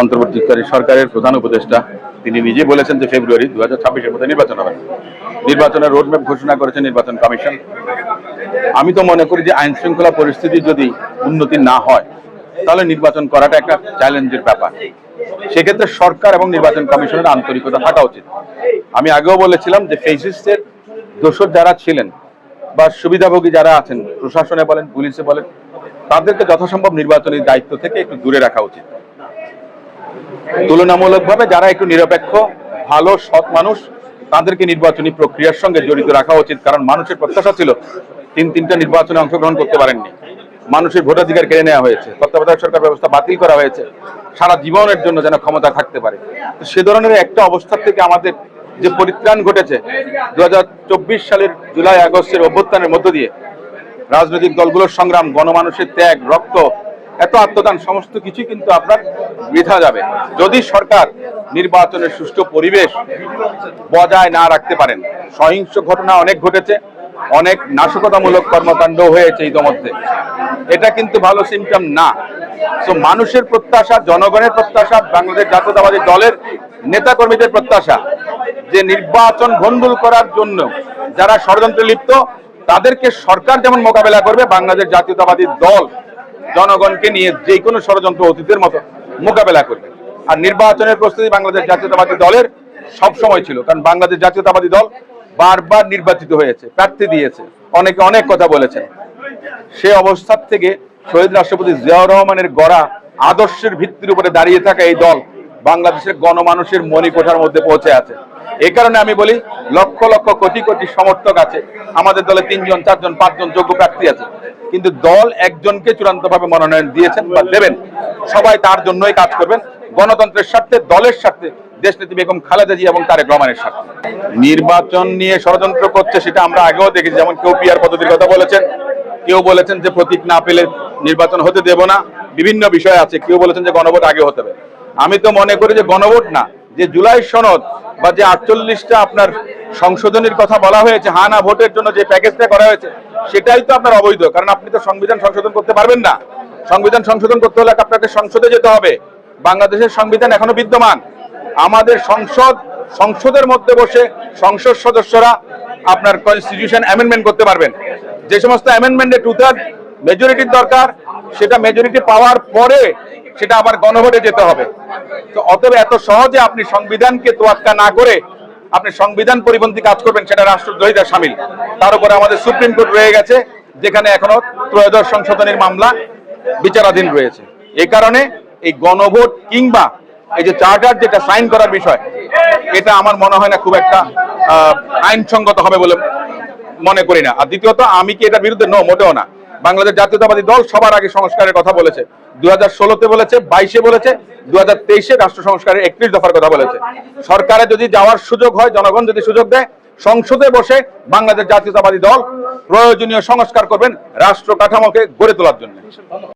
অন্তর্বর্তীকারী সরকারের প্রধান উপদেষ্টা, তিনি নিজে বলেছেন যে ফেব্রুয়ারি দু হাজার ছাব্বিশের মধ্যে নির্বাচন হবে। নির্বাচনের রোডম্যাপ ঘোষণা করেছে নির্বাচন কমিশন। আমি তো মনে করি যে আইন শৃঙ্খলা পরিস্থিতি যদি উন্নতি না হয়, তাহলে নির্বাচন করাটা একটা চ্যালেঞ্জের ব্যাপার। সেক্ষেত্রে সরকার এবং নির্বাচন কমিশনের আন্তরিকতা থাকা উচিত। আমি আগেও বলেছিলাম যে ফেসিস্টের দোষর যারা ছিলেন বা সুবিধাভোগী যারা আছেন, প্রশাসনে বলেন, পুলিশে বলেন, তাদেরকে যথাসম্ভব নির্বাচনী দায়িত্ব থেকে একটু দূরে রাখা উচিত। তুলনামূলকভাবে যারা একটু নিরপেক্ষ, ভালো, সৎ মানুষ, তাদেরকে নির্বাচনী প্রক্রিয়ার সঙ্গে জড়িত রাখা উচিত, কারণ মানুষের প্রত্যাশা ছিল তিন তিনটা নির্বাচনে অংশগ্রহণ করতে পারেননি। মানুষের ভোটাধিকার কেড়ে নেওয়া হয়েছে, তত্ত্বাবধায়ক সরকার ব্যবস্থা বাতিল করা হয়েছে, সারা জীবনের জন্য যেন ক্ষমতা থাকতে পারে। সে ধরনের একটা অবস্থা থেকে আমাদের যে পরিত্রাণ ঘটেছে দু হাজার চব্বিশ সালের জুলাই আগস্টের অভ্যুত্থানের মধ্য দিয়ে, রাজনৈতিক দলগুলোর সংগ্রাম, গণমানুষের ত্যাগ, রক্ত এত আত্মদান, সমস্ত কিছুই কিন্তু আপনার বৃথা যাবে। যদি সরকার নির্বাচনের সুষ্ঠু পরিবেশ বজায় না রাখতে পারেন, সহিংস ঘটনা অনেক ঘটেছে, অনেক নাশকতামূলক কর্মকাণ্ড হয়েছে ইতোমধ্যে। এটা কিন্তু ভালো সিমটম না। তো মানুষের প্রত্যাশা, জনগণের প্রত্যাশা, বাংলাদেশ জাতীয়তাবাদী দলের নেতা কর্মীদের প্রত্যাশা, যে নির্বাচন ভণ্ডুল করার জন্য যারা ষড়যন্ত্রে লিপ্ত, তাদেরকে সরকার যেমন মোকাবেলা করবে, বাংলাদেশ জাতীয়তাবাদী দল জনগণকে নিয়ে যে কোনো ষড়যন্ত্র অতীতের মতো মোকাবেলা করবে। আর নির্বাচনের প্রস্তুতি বাংলাদেশ জাতীয়তাবাদী দলের সব সময় ছিল, কারণ বাংলাদেশ জাতীয়তাবাদী দল বারবার নির্বাচিত হয়েছে, প্রার্থী দিয়েছে। অনেকে অনেক কথা বলেছেন। সে অবস্থার থেকে শহীদ রাষ্ট্রপতি জিয়াউর রহমানের গড়া আদর্শের ভিত্তির উপরে দাঁড়িয়ে থাকা এই দল বাংলাদেশের গণমানুষের মণিকোঠার মধ্যে পৌঁছে আছে। এই কারণে আমি বলি, লক্ষ লক্ষ কোটি কোটি সমর্থক আছে। আমাদের দলে তিনজন, চারজন, পাঁচজন যোগ্য প্রার্থী আছে। কিন্তু দল একজনকে চূড়ান্তভাবে মনোনয়ন দিয়েছেন বা দেবেন। সবাই তার জন্যই কাজ করবেন। গণতন্ত্রের স্বার্থে, দলের স্বার্থে দেশনেত্রী বেগম খালেদা জিয়া এবং তারেক রহমানের স্বার্থে। নির্বাচন নিয়ে ষড়যন্ত্র করছে সেটা আমরা আগেও দেখেছি, যেমন কেউ পিয়ার পদ্ধতির কথা বলেছেন, কেউ বলেছেন যে প্রতীক না পেলে নির্বাচন হতে দেব না। বিভিন্ন বিষয় আছে, কেউ বলেছেন যে গণভোট আগে হতে হবে। আমি তো মনে করি যে গণভোট না যে জুলাই সনদ বা যে আটচল্লিশটা আপনার সংশোধনীর কথা বলা হয়েছে, হা না ভোটের জন্য যে প্যাকেজটা করা হয়েছে, সেটাই তো আপনার অবৈধ, কারণ আপনি তো সংবিধান সংশোধন করতে পারবেন না। সংবিধান সংশোধন করতে হলে আপনাকে সংসদে যেতে হবে। বাংলাদেশের সংবিধান এখনও বিদ্যমান। আমাদের সংসদ, সংসদের মধ্যে বসে সংসদ সদস্যরা আপনার কনস্টিটিউশন অ্যামেন্ডমেন্ট করতে পারবেন। যে সমস্ত অ্যামেন্ডমেন্টে টু থার্ড মেজরিটির দরকার, সেটা মেজরিটি পাওয়ার পরে সেটা আবার গণভোটে যেতে হবে। তো অতএব এত সহজে আপনি সংবিধানকে তোয়াক্কা না করে আপনি সংবিধান পরিপন্থী কাজ করবেন, সেটা রাষ্ট্রদ্রোহিতা সামিল। তার উপরে আমাদের সুপ্রিম কোর্ট রয়ে গেছে, যেখানে এখনও ত্রয়োদশ সংশোধনের মামলা বিচারাধীন রয়েছে। এই কারণে এই গণভোট কিংবা এই যে চার্টার যেটা সাইন করার বিষয়, এটা আমার মনে হয় না খুব একটা আইনসঙ্গত হবে বলে মনে করি না। আর দ্বিতীয়ত, আমি কি এটার বিরুদ্ধে? নো মোটেও না। বাংলাদেশ জাতীয়তাবাদী দল সবার আগে সংস্কারের কথা বলেছে। দু হাজার ষোলোতে বলেছে, বাইশে বলেছে দু হাজার তেইশে রাষ্ট্র সংস্কারের একত্রিশ দফার কথা বলেছে। সরকারে যদি যাওয়ার সুযোগ হয়, জনগণ যদি সুযোগ দেয়, সংসদে বসে বাংলাদেশ জাতীয়তাবাদী দল প্রয়োজনীয় সংস্কার করবেন রাষ্ট্র কাঠামোকে গড়ে তোলার জন্য।